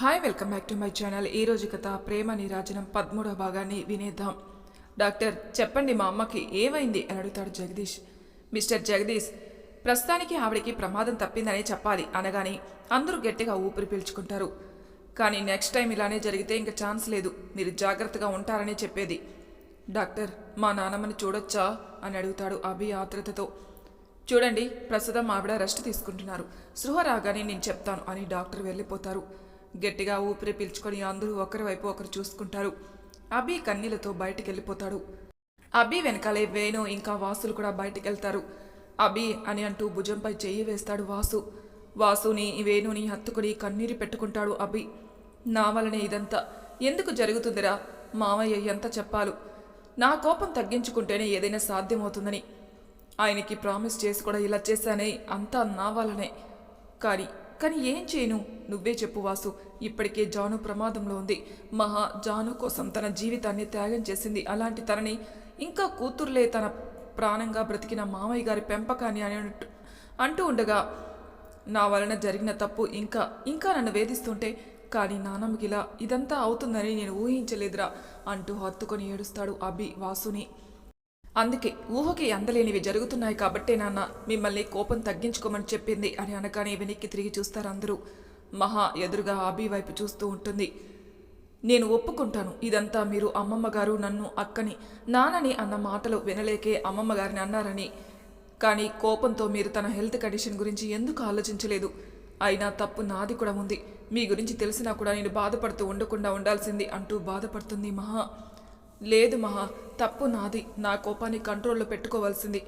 Hi welcome back to my channel ఈ రోజు కథ ప్రేమ నీరాజనం పదమూడవ భాగాన్ని వినేద్దాం. డాక్టర్ చెప్పండి మా అమ్మకి ఏమైంది అని అడుగుతాడు జగదీష్. మిస్టర్ జగదీష్ ప్రస్తుతానికి ఆవిడకి ప్రమాదం తప్పిందని చెప్పాలి అనగానే అందరూ గట్టిగా ఊపిరి పీల్చుకుంటారు. కానీ నెక్స్ట్ టైం ఇలానే జరిగితే ఇంకా ఛాన్స్ లేదు. మీరు జాగ్రత్తగా ఉంటారని చెప్పేది. డాక్టర్ మా నాన్నమ్మని చూడొచ్చా అని అడుగుతాడు అభి ఆత్రతతో చూడండి ప్రస్తుతం ఆవిడ రెస్ట్ తీసుకుంటున్నారు. సృహ రాగానే నేను చెప్తాను అని డాక్టర్ వెళ్ళిపోతారు. గట్టిగా ఊపిరి పీల్చుకొని అందరూ ఒకరి వైపు ఒకరు చూసుకుంటారు. అభి కన్నీళ్ళతో బయటికి వెళ్ళిపోతాడు అభి వెనకాలే వేణు ఇంకా వాసులు కూడా బయటికి వెళ్తారు అభి అని అంటూ భుజంపై చెయ్యి వేస్తాడు వాసు. వాసుని వేణుని హత్తుకుని కన్నీరు పెట్టుకుంటాడు అభి. నా వలనే ఇదంతా. ఎందుకు జరుగుతుందిరా? మామయ్య ఎంత చెప్పాలు. నా కోపం తగ్గించుకుంటేనే ఏదైనా సాధ్యమవుతుందని. ఆయనకి ప్రామిస్ చేసి కూడా ఇలా చేశానే అంతా నా వలనే కానీ కానీ ఏం చేయను? నువ్వే చెప్పు వాసు. ఇప్పటికే జాను ప్రమాదంలో ఉంది. మహా జాను కోసం తన జీవితాన్ని త్యాగం చేసింది. అలాంటి తనని ఇంకా కూతుర్లే తన ప్రాణంగా బ్రతికిన మామయ్య గారి పెంపకాన్ని అని అంటూ- అంటూ ఉండగా నా వలన జరిగిన తప్పు ఇంకా ఇంకా నన్ను వేధిస్తుంటే కానీ నానమ్మకిలా ఇలా ఇదంతా అవుతుందని నేను ఊహించలేదురా అంటూ హత్తుకొని ఏడుస్తాడు అభి వాసుని. అందుకే ఊహకి అందలేనివి జరుగుతున్నాయి కాబట్టే నాన్న మిమ్మల్ని కోపం తగ్గించుకోమని చెప్పింది అని అనగానే వెనక్కి తిరిగి చూస్తారు అందరూ. మహా ఎదురుగా అభి వైపు చూస్తూ ఉంటుంది. నేను ఒప్పుకుంటాను. ఇదంతా మీరు అమ్మమ్మ గారు నన్ను అక్కని నాన్నని అన్న మాటలు వినలేకే అమ్మమ్మ గారిని అన్నారని. కానీ కోపంతో మీరు తన హెల్త్ కండిషన్ గురించి ఎందుకు ఆలోచించలేదు? అయినా తప్పు నాది కూడా ఉంది. మీ గురించి తెలిసినా కూడా నేను బాధపడుతూ ఉండకుండా ఉండాల్సింది అంటూ బాధపడుతుంది మహా. లేదు మహా తప్పు నాది. నా కోపాన్ని కంట్రోల్లో పెట్టుకోవాల్సింది.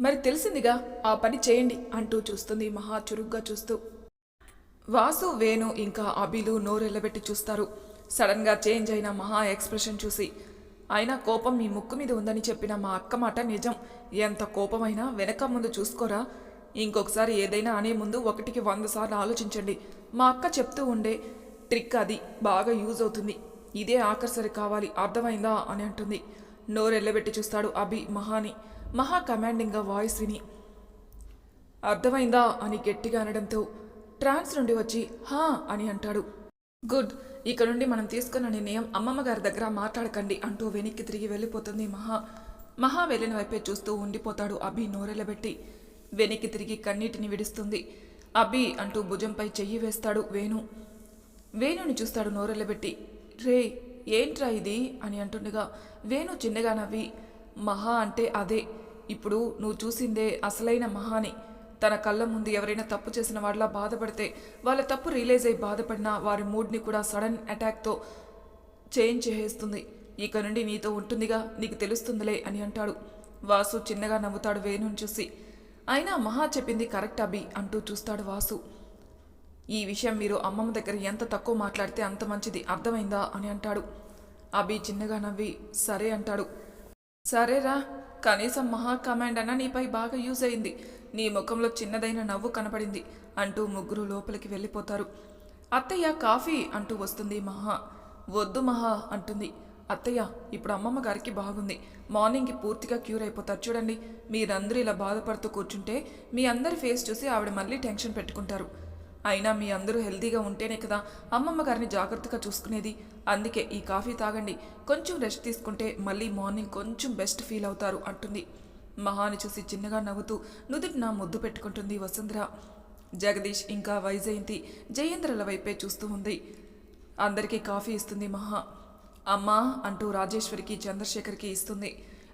మరి తెలిసిందిగా ఆ పని చేయండి అంటూ చూస్తుంది మహా చురుగ్గా చూస్తూ. వాసు వేణు ఇంకా అభిలు నోరెళ్ళబెట్టి చూస్తారు. సడన్గా చేంజ్ అయిన మహా ఎక్స్ప్రెషన్ చూసి అయినా కోపం మీ ముక్కు మీద ఉందని చెప్పిన మా అక్క మాట నిజం. ఎంత కోపమైనా వెనక ముందు చూసుకోరా? ఇంకొకసారి ఏదైనా అనే ముందు ఒకటికి వంద సార్లు ఆలోచించండి. మా అక్క చెప్తూ ఉండే ట్రిక్ అది బాగా యూజ్ అవుతుంది. ఇదే ఆఖరిసరి కావాలి అర్థమైందా అని అంటుంది. నోరెళ్ళబెట్టి చూస్తాడు అభి మహాని. మహా కమాండింగ్గా వాయిస్ విని అర్థమైందా అని గట్టిగా అనడంతో ట్రాన్స్ నుండి వచ్చి హా అని అంటాడు. గుడ్ ఇక నుండి మనం తీసుకున్న నిర్ణయం అమ్మమ్మ గారి దగ్గర మాట్లాడకండి అంటూ వెనక్కి తిరిగి వెళ్ళిపోతుంది మహా. మహా వెళ్ళిన వైపే చూస్తూ ఉండిపోతాడు అభి నోరెళ్ళబెట్టి. వెనక్కి తిరిగి కన్నీటిని విడుస్తుంది. అభి అంటూ భుజంపై చెయ్యి వేస్తాడు వేణు. వేణుని చూస్తాడు నోరెళ్ళబెట్టి. రే ఏంట్రా ఇది? అని అంటుండగా వేణు చిన్నగా నవ్వి మహా అంటే అదే. ఇప్పుడు నువ్వు చూసిందే అసలైన మహాని. తన కళ్ళ ముందు ఎవరైనా తప్పు చేసిన వాళ్ళ బాధపడితే వాళ్ళ తప్పు రియలైజ్ అయి బాధపడినా వారి మూడ్ని కూడా సడన్ అటాక్తో చేంజ్ చేసేస్తుంది. ఇక నుండి నీతో ఉంటుందిగా నీకు తెలుస్తుందిలే అని అంటాడు. వాసు చిన్నగా నవ్వుతాడు వేణుని చూసి. అయినా మహా చెప్పింది కరెక్ట్ అభి అంటూ చూస్తాడు వాసు. ఈ విషయం మీరు అమ్మమ్మ దగ్గర ఎంత తక్కువ మాట్లాడితే అంత మంచిది అర్థమైందా అని అంటాడు. అభి చిన్నగా నవ్వి సరే అంటాడు. సరేరా కనీసం మహా కమాండ్ అన్న నీపై బాగా యూజ్ అయింది. నీ ముఖంలో చిన్నదైన నవ్వు కనపడింది అంటూ ముగ్గురు లోపలికి వెళ్ళిపోతారు. అత్తయ్య కాఫీ అంటూ వస్తుంది మహా. వద్దు మహా అంటుంది. అత్తయ్య ఇప్పుడు అమ్మమ్మ గారికి బాగుంది. మార్నింగ్కి పూర్తిగా క్యూర్ అయిపోతారు చూడండి. మీరందరూ ఇలా బాధపడుతూ కూర్చుంటే మీ అందరి ఫేస్ చూసి ఆవిడ మళ్ళీ టెన్షన్ పెట్టుకుంటారు. అయినా మీ అందరూ హెల్తీగా ఉంటేనే కదా అమ్మమ్మ గారిని జాగ్రత్తగా చూసుకునేది. అందుకే ఈ కాఫీ తాగండి. కొంచెం రెస్ట్ తీసుకుంటే మళ్ళీ మార్నింగ్ కొంచెం బెస్ట్ ఫీల్ అవుతారు అంటుంది. మహాని చూసి చిన్నగా నవ్వుతూ నుదుటిన ముద్దు పెట్టుకుంటుంది వసుంధర. జగదీష్ ఇంకా వైజయంతి జయేంద్రల వైపే చూస్తూ ఉంది. అందరికీ కాఫీ ఇస్తుంది మహా. అమ్మా అంటూ రాజేశ్వరికి చంద్రశేఖర్కి ఇస్తుంది.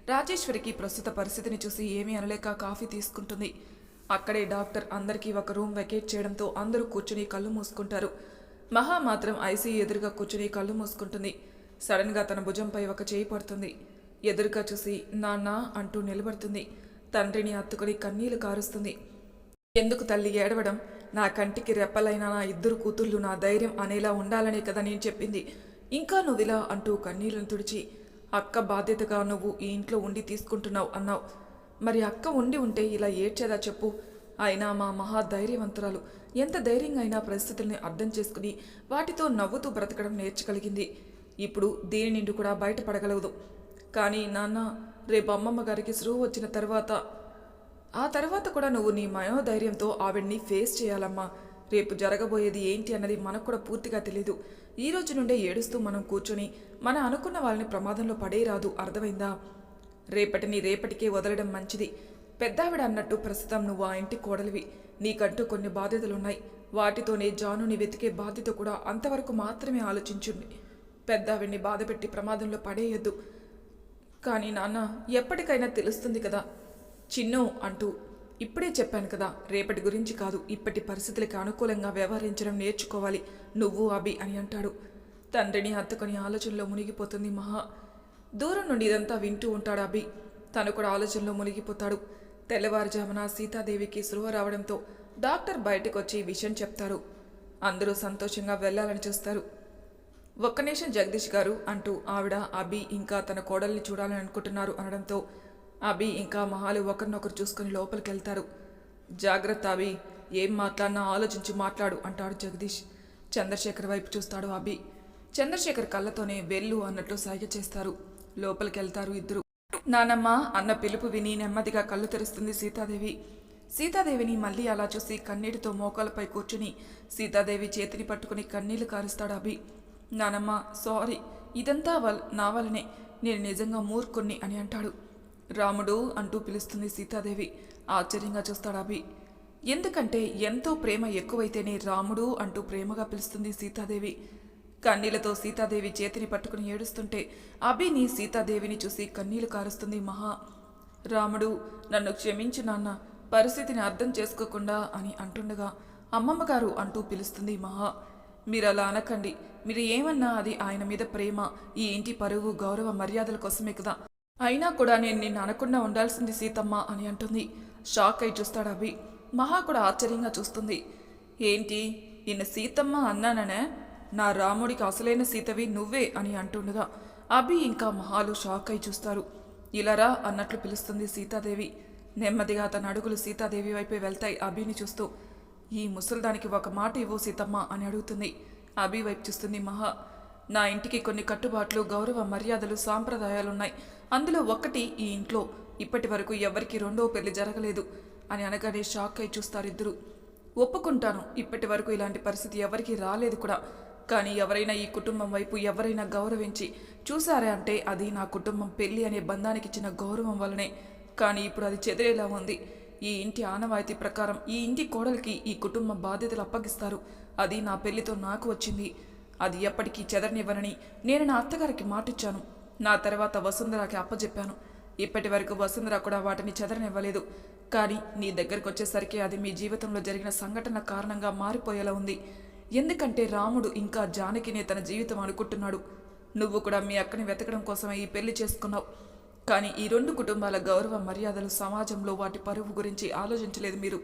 రాజేశ్వరికి ప్రస్తుత పరిస్థితిని చూసి ఏమీ అనలేక కాఫీ తీసుకుంటుంది. అక్కడే డాక్టర్ అందరికీ ఒక రూమ్ వెకేట్ చేయడంతో అందరూ కూర్చుని కళ్ళు మూసుకుంటారు. మహా మాత్రం ఐసీ ఎదురుగా కూర్చుని కళ్ళు మూసుకుంటుంది. సడన్గా తన భుజంపై ఒక చేయి పడుతుంది. ఎదురుగా చూసి నాన్న అంటూ నిలబడుతుంది. తండ్రిని అత్తుకొని కన్నీళ్ళు కారుస్తుంది. ఎందుకు తల్లి ఏడవడం? నా కంటికి రెప్పలైన నా ఇద్దరు కూతుళ్ళు నా ధైర్యం అనేలా ఉండాలనే కదా నేను చెప్పింది. ఇంకా నువ్విలా అంటూ కన్నీళ్ళను తుడిచి అక్క బాధ్యతగా నువ్వు ఈ ఇంట్లో ఉండి తీసుకుంటున్నావు అన్నావు. మరి అక్క ఉండి ఉంటే ఇలా ఏడ్చేదా చెప్పు. అయినా మా మహా ధైర్యవంతురాలు ఎంత ధైర్యంగా అయినా పరిస్థితుల్ని అర్థం చేసుకుని వాటితో నవ్వుతూ బ్రతకడం నేర్చగలిగింది. ఇప్పుడు దేని నిండు కూడా బయటపడగలదు. కానీ నాన్న రేపు అమ్మమ్మ గారికి స్రూ వచ్చిన తర్వాత ఆ తర్వాత కూడా నువ్వు నీ మనోధైర్యంతో ఆవిడ్ని ఫేస్ చేయాలమ్మా. రేపు జరగబోయేది ఏంటి అన్నది మనకు కూడా పూర్తిగా తెలియదు ఈ రోజు నుండే ఏడుస్తూ మనం కూర్చొని మన అనుకున్న వాళ్ళని ప్రమాదంలో పడేరాదు అర్థమైందా? రేపటిని రేపటికే వదలడం మంచిది. పెద్దావిడ అన్నట్టు ప్రస్తుతం నువ్వు ఆ ఇంటి కోడలివి. నీకంటూ కొన్ని బాధ్యతలున్నాయి. వాటితోనే జానుని వెతికే బాధ్యత కూడా అంతవరకు మాత్రమే ఆలోచించుండి పెద్దావిడ్ని బాధపెట్టి ప్రమాదంలో పడేయొద్దు. కానీ నాన్న ఎప్పటికైనా తెలుస్తుంది కదా. చిన్ను అంటూ ఇప్పుడే చెప్పాను కదా రేపటి గురించి కాదు ఇప్పటి పరిస్థితులకి అనుకూలంగా వ్యవహరించడం నేర్చుకోవాలి. నువ్వు అభి అని అంటాడు. తండ్రిని హత్తుకొని ఆలోచనలో మునిగిపోతుంది మహా. దూరం నుండి ఇదంతా వింటూ ఉంటాడు అభి. తను కూడా ఆలోచనలో మునిగిపోతాడు. తెల్లవారుజామున సీతాదేవికి సులువ రావడంతో డాక్టర్ బయటకు వచ్చి విషయం చెప్తారు. అందరూ సంతోషంగా వెళ్ళాలని చూస్తారు. ఒక్క నిమిషం జగదీష్ గారు అంటూ ఆవిడ అభి ఇంకా తన కోడల్ని చూడాలని అనుకుంటున్నారు అనడంతో అభి ఇంకా మహాలు ఒకరినొకరు చూసుకుని లోపలికి వెళ్తారు జాగ్రత్త అభి ఏం మాట్లాడినా ఆలోచించి మాట్లాడు అంటాడు జగదీష్. చంద్రశేఖర్ వైపు చూస్తాడు అభి. చంద్రశేఖర్ కళ్ళతోనే వెళ్ళు అన్నట్లు సైగ చేస్తారు. లోపలికెళ్తారు ఇద్దరు. నానమ్మ అన్న పిలుపు విని నెమ్మదిగా కళ్ళు తెరుస్తుంది సీతాదేవి. సీతాదేవిని మళ్ళీ అలా చూసి కన్నీటితో మోకాలపై కూర్చుని సీతాదేవి చేతిని పట్టుకుని కన్నీళ్ళు కారుస్తాడు అభి. నానమ్మ సారీ ఇదంతా వల్ నా వల్లనే. నేను నిజంగా మూర్ఖుణ్ణి అని అంటాడు. రాముడు అంటూ పిలుస్తుంది సీతాదేవి. ఆశ్చర్యంగా చూస్తాడు అభి. ఎందుకంటే ఎంతో ప్రేమ ఎక్కువైతేనే రాముడు అంటూ ప్రేమగా పిలుస్తుంది సీతాదేవి. కన్నీళ్ళతో సీతాదేవి చేతిని పట్టుకుని ఏడుస్తుంటే అభిని సీతాదేవిని చూసి కన్నీళ్ళు కారుస్తుంది మహా. రాముడు నన్ను క్షమించు నాన్న పరిస్థితిని అర్థం చేసుకోకుండా అని అంటుండగా అమ్మమ్మ గారు అంటూ పిలుస్తుంది మహా. మీరు అలా అనకండి మీరు ఏమన్నా అది ఆయన మీద ప్రేమ ఈ ఇంటి పరువు గౌరవ మర్యాదల కోసమే కదా. అయినా కూడా నేను నిన్ను అనకుండా ఉండాల్సింది సీతమ్మ అని అంటుంది. షాక్ అయి చూస్తాడు అభి. మహా కూడా ఆశ్చర్యంగా చూస్తుంది. ఏంటి నిన్న సీతమ్మ అన్నాననే? నా రాముడికి అసలైన సీతవి నువ్వే అని అంటుండగా అభి ఇంకా మహాలు షాక్ అయి చూస్తారు. ఇలారా అన్నట్లు పిలుస్తుంది సీతాదేవి. నెమ్మదిగా తన అడుగులు సీతాదేవి వైపే వెళ్తాయి అభిని చూస్తూ. ఈ ముసల్దానికి ఒక మాట ఇవ్వు సీతమ్మ అని అడుగుతుంది. అభి వైపు చూస్తుంది మహా. నా ఇంటికి కొన్ని కట్టుబాట్లు గౌరవ మర్యాదలు సాంప్రదాయాలున్నాయి. అందులో ఒకటి ఈ ఇంట్లో. ఇప్పటి వరకు ఎవరికి రెండో పెళ్ళి జరగలేదు అని అనగానే షాక్ అయి చూస్తారిద్దరు. ఒప్పుకుంటాను. ఇప్పటి వరకు ఇలాంటి పరిస్థితి ఎవరికీ రాలేదు కూడా. కానీ ఎవరైనా ఈ కుటుంబం వైపు ఎవరైనా గౌరవించి చూసారే అంటే అది నా కుటుంబం పెళ్ళి అనే బంధానికి ఇచ్చిన గౌరవం వలనే కానీ ఇప్పుడు అది చెదిరేలా ఉంది. ఈ ఇంటి ఆనవాయితీ ప్రకారం ఈ ఇంటి కోడలికి ఈ కుటుంబ బాధ్యతలు అప్పగిస్తారు. అది నా పెళ్ళితో నాకు వచ్చింది. అది ఎప్పటికీ చెదరనివ్వనని నేను నా అత్తగారికి మాటిచ్చాను. నా తర్వాత వసుంధరాకి అప్పచెప్పాను ఇప్పటి వరకు వసుంధర కూడా వాటిని చెదరనివ్వలేదు. కానీ నీ దగ్గరకు వచ్చేసరికి అది మీ జీవితంలో జరిగిన సంఘటన కారణంగా మారిపోయేలా ఉంది. ఎందుకంటే రాముడు ఇంకా జానకినే తన జీవితం అనుకుంటున్నాడు. నువ్వు కూడా మీ అక్కని వెతకడం కోసమే ఈ పెళ్ళి చేసుకున్నావు. కానీ ఈ రెండు కుటుంబాల గౌరవ మర్యాదలు సమాజంలో వాటి పరువు గురించి ఆలోచించలేదు మీరు.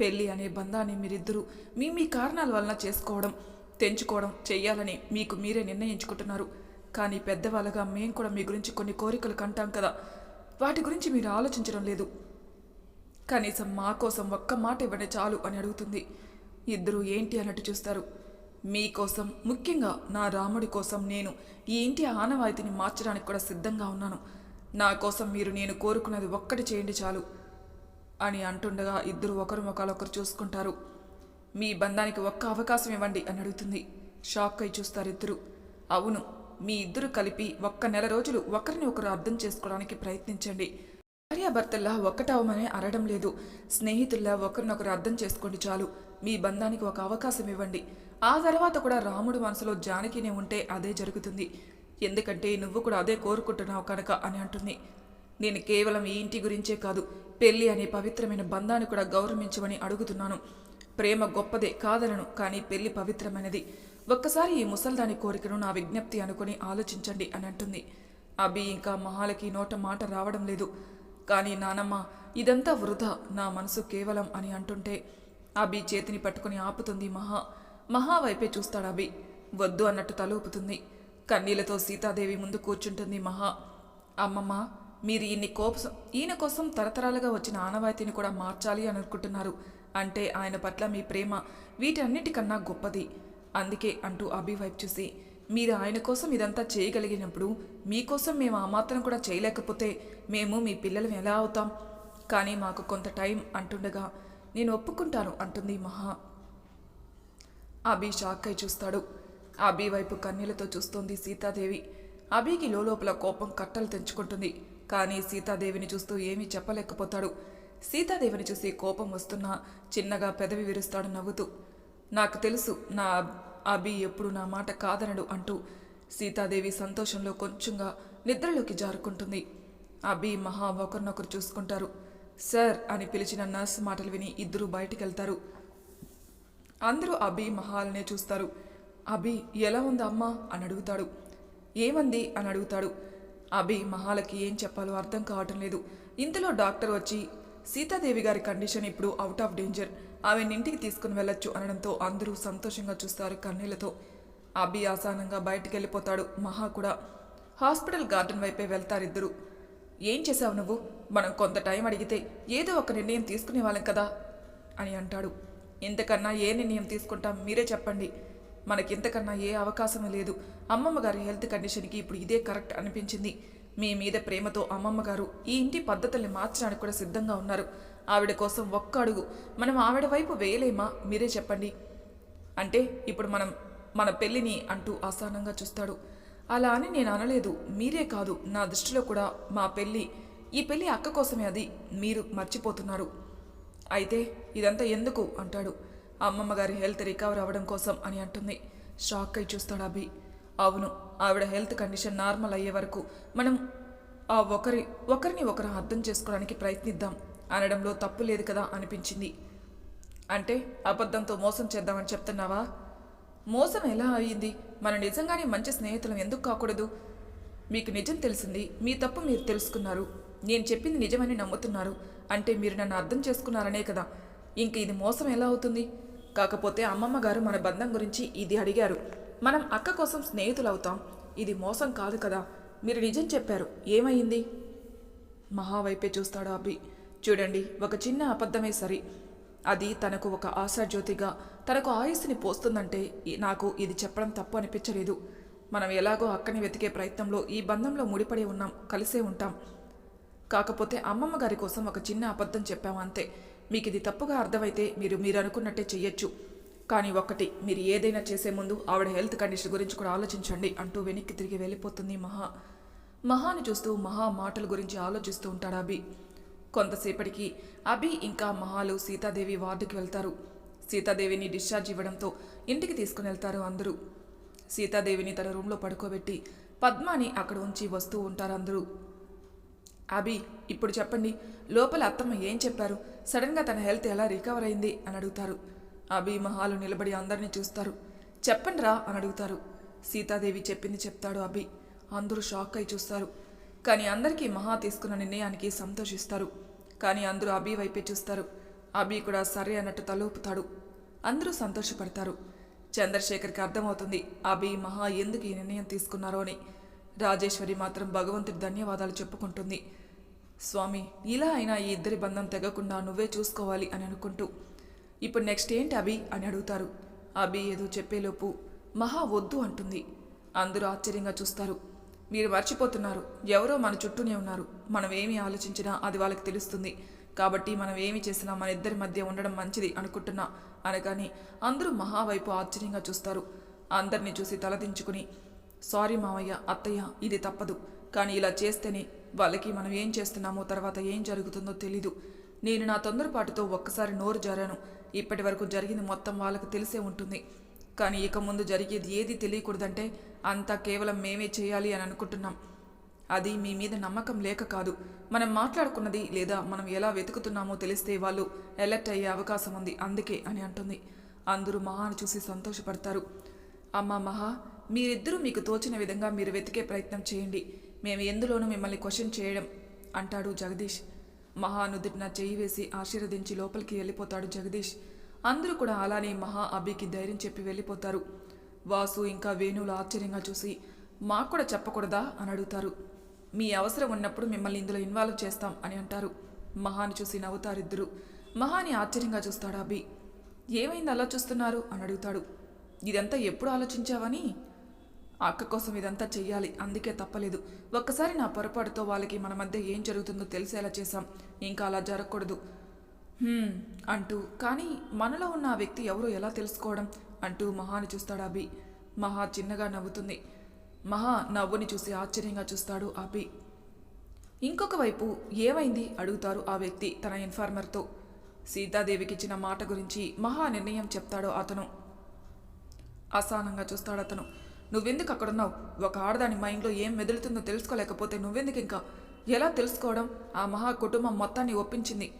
పెళ్ళి అనే బంధాన్ని మీరిద్దరూ మీ మీ కారణాల వలన చేసుకోవడం తెంచుకోవడం చెయ్యాలని మీకు మీరే నిర్ణయించుకుంటున్నారు. కానీ పెద్దవాళ్ళగా మేం కూడా మీ గురించి కొన్ని కోరికలు కంటాం కదా. వాటి గురించి మీరు ఆలోచించడం లేదు. కనీసం మా కోసం ఒక్క మాట ఇవ్వండి చాలు అని అడుగుతుంది. ఇద్దరు ఏంటి అన్నట్టు చూస్తారు. మీకోసం ముఖ్యంగా నా రాముడి కోసం నేను ఈ ఇంటి ఆనవాయితీని మార్చడానికి కూడా సిద్ధంగా ఉన్నాను. నా కోసం మీరు నేను కోరుకున్నది ఒక్కటి చేయండి చాలు అని అంటుండగా ఇద్దరు ఒకరు ఒకరు చూసుకుంటారు. మీ బంధానికి ఒక్క అవకాశం ఇవ్వండి అని అడుగుతుంది. షాక్ అయి చూస్తారు ఇద్దరు. అవును మీ ఇద్దరు కలిపి ఒక్క నెల రోజులు ఒకరిని ఒకరు అర్థం చేసుకోవడానికి ప్రయత్నించండి. భార్యాభర్తల్లా ఒక్కటవమనే అనడం లేదు. స్నేహితుల్లా ఒకరినొకరు అర్థం చేసుకోండి చాలు. మీ బంధానికి ఒక అవకాశం ఇవ్వండి ఆ తర్వాత కూడా రాముడు మనసులో జానకినే ఉంటే అదే జరుగుతుంది. ఎందుకంటే నువ్వు కూడా అదే కోరుకుంటున్నావు కనుక అని అంటుంది. నేను కేవలం ఈ ఇంటి గురించే కాదు పెళ్ళి అనే పవిత్రమైన బంధాన్ని కూడా గౌరవించమని అడుగుతున్నాను. ప్రేమ గొప్పదే కాదనను కానీ పెళ్ళి పవిత్రమైనది. ఒక్కసారి ఈ ముసల్దాని కోరికను నా విజ్ఞప్తి అనుకుని ఆలోచించండి అని అంటుంది. అభి ఇంకా మహాలకి నోట మాట రావడం లేదు. కానీ నానమ్మ ఇదంతా వృధా నా మనసు కేవలం అని అంటుంటే అభి చేతిని పట్టుకుని ఆపుతుంది మహా. మహా వైపే చూస్తాడు అభి. వద్దు అన్నట్టు తలూపుతుంది. కన్నీళ్ళతో సీతాదేవి ముందు కూర్చుంటుంది మహా. అమ్మమ్మ మీరు ఇన్ని కోపం ఈయన కోసం తరతరాలుగా వచ్చిన ఆనవాయితీని కూడా మార్చాలి అని అనుకుంటున్నారు. అంటే ఆయన పట్ల మీ ప్రేమ వీటన్నిటికన్నా గొప్పది. అందుకే అంటూ అభి వైపు చూసి మీరు ఆయన కోసం ఇదంతా చేయగలిగినప్పుడు మీకోసం మేము ఆ మాత్రం కూడా చేయలేకపోతే మేము మీ పిల్లలు ఎలా అవుతాం? కానీ మాకు కొంత టైం అంటుండగా నేను ఒప్పుకుంటాను అంటుంది మహా. అభి షాక్ అయి చూస్తాడు. అభి వైపు కన్నీళ్ళతో చూస్తోంది సీతాదేవి. అభికి లోపల కోపం కట్టలు తెంచుకుంటుంది. కానీ సీతాదేవిని చూస్తూ ఏమీ చెప్పలేకపోతాడు. సీతాదేవిని చూసి కోపం వస్తున్నా చిన్నగా పెదవి విరుస్తాడు నవ్వుతూ. నాకు తెలుసు నా అభి ఎప్పుడు నా మాట కాదనడు అంటూ సీతాదేవి సంతోషంలో కొంచెంగా నిద్రలోకి జారుకుంటుంది. అభి మహా ఒకరినొకరు చూసుకుంటారు. సార్ అని పిలిచిన నర్స్ మాటలు విని ఇద్దరూ బయటికెళ్తారు. అందరూ అభి మహాల్నే చూస్తారు. అభి ఎలా ఉంది అమ్మా? అని అడుగుతాడు. ఏమంది? అని అడుగుతాడు. అభి మహాలకి ఏం చెప్పాలో అర్థం కావటం లేదు. ఇంతలో డాక్టర్ వచ్చి సీతాదేవి గారి కండిషన్ ఇప్పుడు అవుట్ ఆఫ్ డేంజర్. ఆమెను ఇంటికి తీసుకుని వెళ్ళొచ్చు అనడంతో అందరూ సంతోషంగా చూస్తారు కన్నీళ్ళతో. అభి ఆసానంగా బయటికి వెళ్ళిపోతాడు మహా కూడా. హాస్పిటల్ గార్డెన్ వైపే వెళ్తారిద్దరు. ఏం చేశావు నువ్వు? మనం కొంత టైం అడిగితే ఏదో ఒక నిర్ణయం తీసుకునే వాళ్ళం కదా అని అంటాడు. ఇంతకన్నా ఏ నిర్ణయం తీసుకుంటాం మీరే చెప్పండి. మనకింతకన్నా ఏ అవకాశం లేదు. అమ్మమ్మ గారి హెల్త్ కండిషన్కి ఇప్పుడు ఇదే కరెక్ట్ అనిపించింది. మీ మీద ప్రేమతో అమ్మమ్మ గారు ఈ ఇంటి పద్ధతుల్ని మార్చడానికి కూడా సిద్ధంగా ఉన్నారు. ఆవిడ కోసం ఒక్క అడుగు. మనం ఆవిడ వైపు వేయలేమా? మీరే చెప్పండి. అంటే ఇప్పుడు మనం మన పెళ్ళిని అంటూ ఆసానంగా చూస్తాడు. అలా అని నేను అనలేదు. మీరే కాదు నా దృష్టిలో కూడా మా పెళ్ళి ఈ పెళ్ళి అక్క కోసమే అది. మీరు మర్చిపోతున్నారు. అయితే ఇదంతా ఎందుకు? అంటాడు. అమ్మమ్మ గారి హెల్త్ రికవర్ అవ్వడం కోసం అని అంటుంది. షాక్ అయి చూస్తాడు అభి. అవును ఆవిడ హెల్త్ కండిషన్ నార్మల్ అయ్యే వరకు మనం ఆ ఒకరి ఒకరిని ఒకరు అర్థం చేసుకోవడానికి ప్రయత్నిద్దాం. అనడంలో తప్పు లేదు కదా అనిపించింది. అంటే అబద్ధంతో మోసం చేద్దామని చెప్తున్నావా? మోసం ఎలా అయ్యింది మన నిజంగానే మంచి స్నేహితులం ఎందుకు కాకూడదు? మీకు నిజం తెలిసింది మీ తప్పు మీరు తెలుసుకున్నారు. నేను చెప్పింది నిజమని నమ్ముతున్నారు. అంటే మీరు నన్ను అర్థం చేసుకున్నారనే కదా. ఇంక ఇది మోసం ఎలా అవుతుంది? కాకపోతే అమ్మమ్మ గారు మన బంధం గురించి ఇది అడిగారు. మనం అక్క కోసం స్నేహితులు అవుతాం ఇది మోసం కాదు కదా. మీరు నిజం చెప్పారు. ఏమైంది? మహావైపే చూస్తాడు అభి చూడండి ఒక చిన్న అబద్ధమే సరి. అది తనకు ఒక ఆశాజ్యోతిగా తనకు ఆయుస్సుని పోస్తుందంటే నాకు ఇది చెప్పడం తప్పు అనిపించలేదు. మనం ఎలాగో అక్కని వెతికే ప్రయత్నంలో ఈ బంధంలో ముడిపడి ఉన్నాం కలిసే ఉంటాం. కాకపోతే అమ్మమ్మ గారి కోసం ఒక చిన్న అబద్ధం చెప్పాము అంతే. మీకు ఇది తప్పుగా అర్థమైతే మీరు మీరు అనుకున్నట్టే చెయ్యొచ్చు. కానీ ఒక్కటి మీరు ఏదైనా చేసే ముందు ఆవిడ హెల్త్ కండిషన్ గురించి కూడా ఆలోచించండి అంటూ వెనక్కి తిరిగి వెళ్ళిపోతుంది మహా. మహాని చూస్తూ మహా మాటల గురించి ఆలోచిస్తూ ఉంటాడు అభి. కొంతసేపటికి అభి ఇంకా మహాలు సీతాదేవి వార్డుకి వెళ్తారు. సీతాదేవిని డిశ్చార్జ్ ఇవ్వడంతో ఇంటికి తీసుకుని వెళ్తారు అందరూ. సీతాదేవిని తన రూమ్లో పడుకోబెట్టి పద్మాని అక్కడ ఉంచి వస్తూ ఉంటారు అందరూ. అభి ఇప్పుడు చెప్పండి లోపల అత్తమ్మ ఏం చెప్పారు? సడన్గా తన హెల్త్ ఎలా రికవర్ అయింది? అని అడుగుతారు. అభి మహాలు నిలబడి అందరినీ చూస్తారు. చెప్పండి రా అని అడుగుతారు. సీతాదేవి చెప్పింది చెప్తాడు అభి. అందరూ షాక్ అయి చూస్తారు. కానీ అందరికీ మహా తీసుకున్న నిర్ణయానికి సంతోషిస్తారు. కానీ అందరూ అభి వైపే చూస్తారు. అభి కూడా సరే అన్నట్టు తలూపుతాడు. అందరూ సంతోషపడతారు. చంద్రశేఖర్కి అర్థమవుతుంది అభి మహా ఎందుకు ఈ నిర్ణయం తీసుకున్నారో అని. రాజేశ్వరి మాత్రం భగవంతుడి ధన్యవాదాలు చెప్పుకుంటుంది. స్వామి ఇలా అయినా ఈ ఇద్దరి బంధం తెగకుండా నువ్వే చూసుకోవాలి అని అనుకుంటూ. ఇప్పుడు నెక్స్ట్ ఏంటి అభి అని అడుగుతారు. అభి ఏదో చెప్పేలోపు మహా వద్దు అంటుంది. అందరూ ఆశ్చర్యంగా చూస్తారు. మీరు మర్చిపోతున్నారు. ఎవరో మన చుట్టూనే ఉన్నారు. మనం ఏమి ఆలోచించినా అది వాళ్ళకి తెలుస్తుంది. కాబట్టి మనం ఏమి చేసినా మన ఇద్దరి మధ్య ఉండడం మంచిది అనుకుంటున్నా అనగాని అందరూ మహా వైపు ఆశ్చర్యంగా చూస్తారు. అందరినీ చూసి తలదించుకుని సారీ మావయ్య అత్తయ్య ఇది తప్పదు. కానీ ఇలా చేస్తేనే వాళ్ళకి మనం ఏం చేస్తున్నామో తర్వాత ఏం జరుగుతుందో తెలీదు. నేను నా తొందరపాటుతో ఒక్కసారి నోరు జారాను. ఇప్పటి వరకు జరిగింది మొత్తం వాళ్ళకు తెలిసే ఉంటుంది. కానీ ఇక ముందు జరిగేది ఏది తెలియకూడదంటే అంతా కేవలం మేమే చేయాలి అని అనుకుంటున్నాం. అది మీ మీద నమ్మకం లేక కాదు. మనం మాట్లాడుకున్నది లేదా మనం ఎలా వెతుకుతున్నామో తెలిస్తే వాళ్ళు ఎలర్ట్ అయ్యే అవకాశం ఉంది. అందుకే అని అంటుంది. అందరూ మహాను చూసి సంతోషపడతారు. అమ్మ మహా మీరిద్దరూ మీకు తోచిన విధంగా మీరు వెతికే ప్రయత్నం చేయండి. మేము ఎందులోనూ మిమ్మల్ని క్వశ్చన్ చేయడం అంటాడు జగదీష్. మహానుదిటిన చేయి వేసి ఆశీర్వదించి లోపలికి వెళ్ళిపోతాడు జగదీష్. అందరూ కూడా అలానే మహా అభికి ధైర్యం చెప్పి వెళ్ళిపోతారు. వాసు ఇంకా వేణువులు ఆశ్చర్యంగా చూసి మాకు కూడా చెప్పకూడదా? అని అడుగుతారు. మీ అవసరం ఉన్నప్పుడు మిమ్మల్ని ఇందులో ఇన్వాల్వ్ చేస్తాం అని అంటారు. మహాని చూసి నవ్వుతారిద్దరు. మహాని ఆశ్చర్యంగా చూస్తాడు అభి. ఏమైంది అలా చూస్తున్నారు? అని అడుగుతాడు. ఇదంతా ఎప్పుడు ఆలోచించావని? అక్క కోసం ఇదంతా చెయ్యాలి. అందుకే తప్పలేదు. ఒక్కసారి నా పొరపాటుతో వాళ్ళకి మన మధ్య ఏం జరుగుతుందో తెలిసేలా చేశాం. ఇంకా అలా జరగకూడదు. అంటూ. కానీ మనలో ఉన్న ఆ వ్యక్తి ఎవరో ఎలా తెలుసుకోవడం అంటూ మహాని చూస్తాడు అభి. మహా చిన్నగా నవ్వుతుంది. మహా నవ్వుని చూసి ఆశ్చర్యంగా చూస్తాడు అభి. ఇంకొక వైపు ఏమైంది అడుగుతారు ఆ వ్యక్తి తన ఇన్ఫార్మర్తో. సీతాదేవికి ఇచ్చిన మాట గురించి మహా నిర్ణయం చెప్తాడు అతను. అసహనంగా చూస్తాడు అతను. నువ్వెందుకు అక్కడున్నావు? ఒక ఆడదాని మైండ్లో ఏం మెదులుతుందో తెలుసుకోలేకపోతే నువ్వెందుకు ఇంకా ఎలా తెలుసుకోవడం? ఆ మహా కుటుంబం మొత్తాన్ని ఒప్పించింది.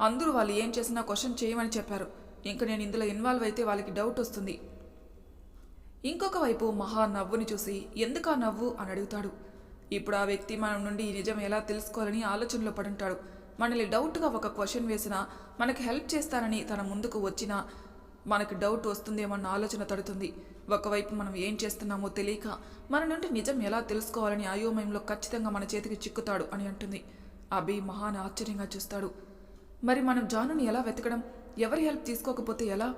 అందరూ వాళ్ళు ఏం చేసినా క్వశ్చన్ చేయమని చెప్పారు. ఇంక నేను ఇందులో ఇన్వాల్వ్ అయితే వాళ్ళకి డౌట్ వస్తుంది. ఇంకొక వైపు మహా నవ్వుని చూసి ఎందుకు ఆ నవ్వు? అని అడుగుతాడు. ఇప్పుడు ఆ వ్యక్తి మనం నుండి ఈ నిజం ఎలా తెలుసుకోవాలని ఆలోచనలో పడుంటాడు. మనల్ని డౌట్గా ఒక క్వశ్చన్ వేసినా మనకి హెల్ప్ చేస్తానని తన ముందుకు వచ్చినా మనకి డౌట్ వస్తుందేమన్న ఆలోచన తడుతుంది. ఒకవైపు మనం ఏం చేస్తున్నామో తెలియక మన నుండి నిజం ఎలా తెలుసుకోవాలని అయోమయంలో ఖచ్చితంగా మన చేతికి చిక్కుతాడు అని అంటుంది. అభి మహాన్ ఆశ్చర్యంగా చూస్తాడు. మరి మనం జానుని ఎలా వెతకడం? ఎవరి హెల్ప్ తీసుకోకపోతే ఎలా?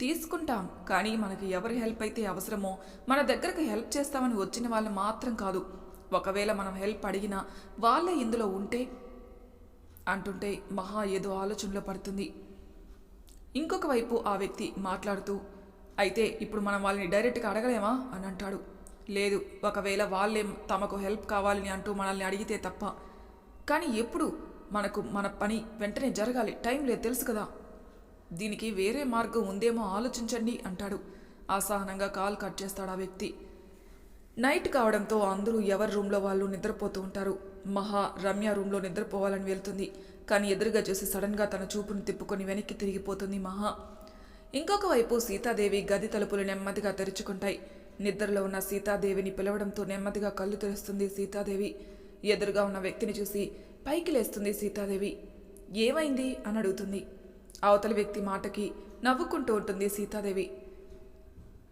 తీసుకుంటాం కానీ మనకి ఎవరి హెల్ప్ అయితే అవసరమో మన దగ్గరకు హెల్ప్ చేస్తామని వచ్చిన వాళ్ళు మాత్రం కాదు. ఒకవేళ మనం హెల్ప్ అడిగినా వాళ్ళే ఇందులో ఉంటే అంటుంటే మహా ఏదో ఆలోచనలో పడుతుంది. ఇంకొక వైపు ఆ వ్యక్తి మాట్లాడుతూ అయితే ఇప్పుడు మనం వాళ్ళని డైరెక్ట్గా అడగలేమా? అని అంటాడు. లేదు ఒకవేళ వాళ్ళే తమకు హెల్ప్ కావాలని అంటూ మనల్ని అడిగితే తప్ప. కానీ ఎప్పుడు? మనకు మన పని వెంటనే జరగాలి. టైం లేదు తెలుసు కదా. దీనికి వేరే మార్గం ఉందేమో ఆలోచించండి అంటాడు. అసహనంగా కాల్ కట్ చేస్తాడు ఆ వ్యక్తి. నైట్ కావడంతో అందరూ ఎవరి రూమ్లో వాళ్ళు నిద్రపోతూ ఉంటారు. మహా రమ్య రూమ్లో నిద్రపోవాలని వెళ్తుంది. కానీ ఎదురుగా చూసి సడన్గా తన చూపును తిప్పుకొని వెనక్కి తిరిగిపోతుంది మహా. ఇంకొక వైపు సీతాదేవి గది తలుపులు నెమ్మదిగా తెరుచుకుంటాయి. నిద్రలో ఉన్న సీతాదేవిని పిలవడంతో నెమ్మదిగా కళ్ళు తెరుస్తుంది సీతాదేవి. ఎదురుగా ఉన్న వ్యక్తిని చూసి పైకి లేస్తుంది సీతాదేవి. ఏమైంది? అని అడుగుతుంది. అవతలి వ్యక్తి మాటకి నవ్వుకుంటూ ఉంటుంది సీతాదేవి.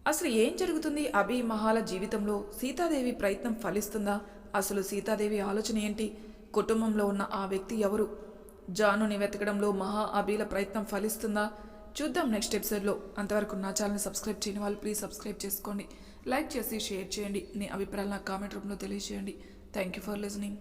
అసలు ఏం జరుగుతుంది? అభి మహాల జీవితంలో సీతాదేవి ప్రయత్నం ఫలిస్తుందా? అసలు సీతాదేవి ఆలోచన ఏంటి? కుటుంబంలో ఉన్న ఆ వ్యక్తి ఎవరు? జానుని వెతకడంలో మహా అభిల ప్రయత్నం ఫలిస్తుందా? చూద్దాం నెక్స్ట్ ఎపిసోడ్లో. అంతవరకు నా ఛానల్ని సబ్స్క్రైబ్ చేయని వాళ్ళు ప్లీజ్ సబ్స్క్రైబ్ చేసుకోండి. లైక్ చేసి షేర్ చేయండి. మీ అభిప్రాయాలు నా కామెంట్ రూపంలో తెలియజేయండి. Thank you for listening.